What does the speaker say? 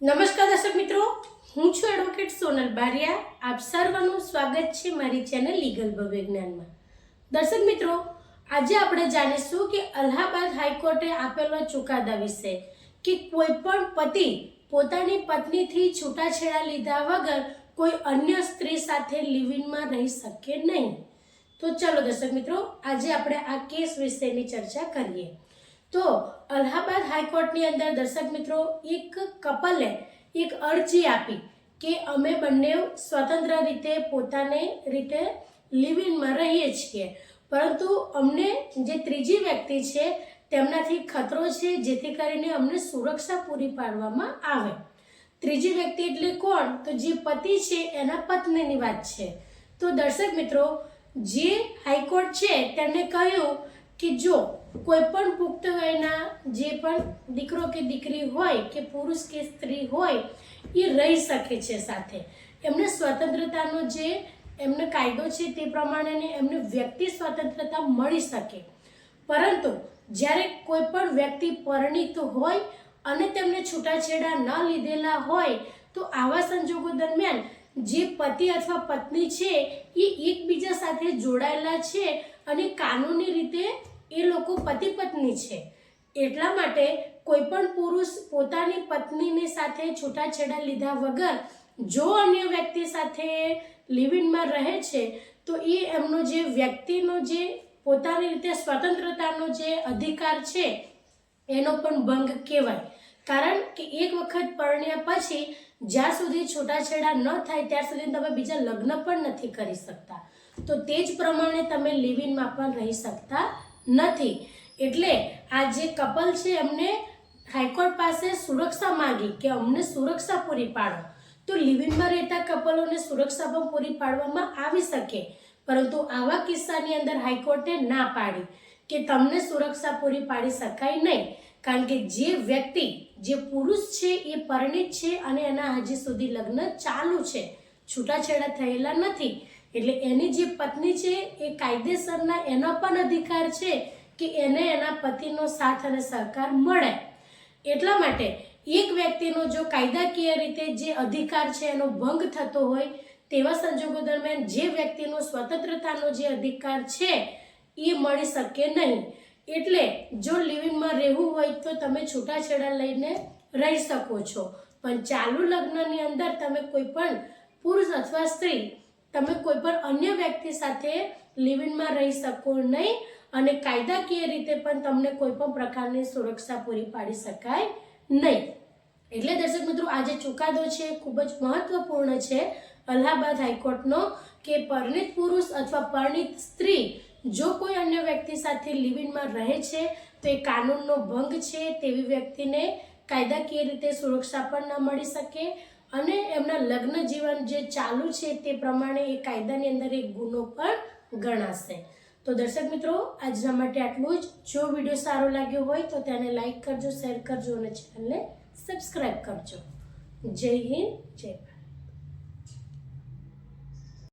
નમસ્કાર દર્શક મિત્રો, હું છું એડવોકેટ સોનલ બારિયા. આપ સર્વનું સ્વાગત છે મારી ચેનલ લીગલ ભવિજ્ઞાનમાં દર્શક મિત્રો, આજે આપણે જાણીશું કે અલ્હાબાદ હાઈકોર્ટે આપેલો ચુકાદા વિશે કે કોઈ પણ પતિ પોતાની પત્નીથી છૂટાછેડા લીધા વગર કોઈ અન્ય સ્ત્રી સાથે લિવિનમાં રહી શકે નહીં. તો ચાલો દર્શક મિત્રો, આજે આપણે આ કેસ વિશેની ચર્ચા કરીએ. તો અલ્હાબાદ હાઈકોર્ટની અંદર દર્શક મિત્રો, એક કપલે એક અરજી આપી કે અમે બંને સ્વતંત્ર રીતે પોતાને રીતે લિવિનમાં રહીએ છીએ. પરંતુ અમને જે ત્રીજી વ્યક્તિ છે, તેમનાથી ખતરો છે, જેથી કરીને અમને સુરક્ષા પૂરી પાડવામાં આવે. ત્રીજી વ્યક્તિ એટલે કોણ? તો જે પતિ છે, એના પત્નીની વાત છે. તો દર્શક મિત્રો, જે હાઈકોર્ટ છે તેમણે કહ્યું કે જો કોઈ પણ પુખ્ત વયના જે પણ દીકરો કે દીકરી હોય કે પુરુષ કે સ્ત્રી હોય, એ રહી શકે છે સાથે. એમને સ્વતંત્રતાનો જે એમને કાયદો છે તે પ્રમાણેની એમને વ્યક્તિ સ્વતંત્રતા મળી શકે. પરંતુ જ્યારે કોઈ પણ વ્યક્તિ પરિણીત હોય અને તેમને છૂટાછેડા ન લીધેલા હોય, તો આવા સંજોગો દરમિયાન જે પતિ અથવા પત્ની છે, એ એકબીજા સાથે જોડાયેલા છે અને કાનૂની રીતે એ લોકો પતિ પત્ની છે. એટલા માટે કોઈ પણ પુરુષ પોતાની પત્નીની સાથે છૂટાછેડા લીધા વગર જો અન્ય વ્યક્તિ સાથે લિવિનમાં રહે છે, તો એ એમનો જે વ્યક્તિનો જે પોતાની રીતે સ્વતંત્રતાનો જે અધિકાર છે, એનો પણ ભંગ કહેવાય. કારણ કે એક વખત પરણ્યા પછી જ્યાં સુધી છૂટાછેડા ન થાય, ત્યાં સુધી તમે બીજા લગ્ન પણ નથી કરી શકતા. તો તે જ પ્રમાણે તમે લિવિનમાં પણ રહી શકતા નથી. એટલે આ જે કપલ છે એમને હાઈકોર્ટ પાસે સુરક્ષા માગી કે અમને સુરક્ષા પૂરી પાડો. તો લિવિનમાં રહેતા કપલોને સુરક્ષા પણ પૂરી પાડવામાં આવી શકે. પરંતુ આવા કિસ્સાની અંદર હાઈકોર્ટે ના પાડી કે તમને સુરક્ષા પૂરી પાડી શકાય નહીં. કારણ કે જે વ્યક્તિ, જે પુરુષ છે એ પરિણિત છે અને એના હજી સુધી લગ્ન ચાલુ છે. છૂટાછેડા થયેલા નથી. એટલે એની જે પત્ની છે, એ કાયદેસરના એનો પણ અધિકાર છે કે એને એના પતિનો સાથ અને સહકાર મળે. એટલા માટે એક વ્યક્તિનો જો કાયદાકીય રીતે જે અધિકાર છે, એનો ભંગ થતો હોય, તેવા સંજોગો દરમિયાન જે વ્યક્તિનો સ્વતંત્રતાનો જે અધિકાર છે, એ મળી શકે નહીં. એટલે જો લિવિંગમાં રહેવું હોય તો તમે છૂટાછેડા લઈને રહી શકો છો. પણ ચાલુ લગ્નની અંદર તમે કોઈ પણ પુરુષ અથવા સ્ત્રી તમે કોઈ પણ અન્ય વ્યક્તિ સાથે લિવિનમાં રહી શકો નહીં અને કાયદાકીય રીતે પણ તમને કોઈ પણ પ્રકારની સુરક્ષા પૂરી પાડી શકાય નહીં. એટલે દર્શક મિત્રો આ જે ચુકાદો છે, ખૂબ જ મહત્વપૂર્ણ છે. અલ્હાબાદ હાઈકોર્ટનો કે પરણિત પુરુષ અથવા પરિણિત સ્ત્રી જો કોઈ અન્ય વ્યક્તિ સાથે લિવિનમાં રહે છે, તો એ કાનૂનનો ભંગ છે, તેવી વ્યક્તિને કાયદાકીય રીતે સુરક્ષા પણ ન મળી શકે. અને એમના લગ્ન જીવન જે ચાલુ છે તે પ્રમાણે એ કાયદાની અંદર એક ગુનો પણ ગણાશે. તો દર્શક મિત્રો, આજના માટે આટલું જ. જો વીડિયો સારો લાગ્યો હોય તો તેને લાઇક કરજો, શેર કરજો અને ચેનલને સબસ્ક્રાઈબ કરજો. જય હિન્દ, જય ભારત.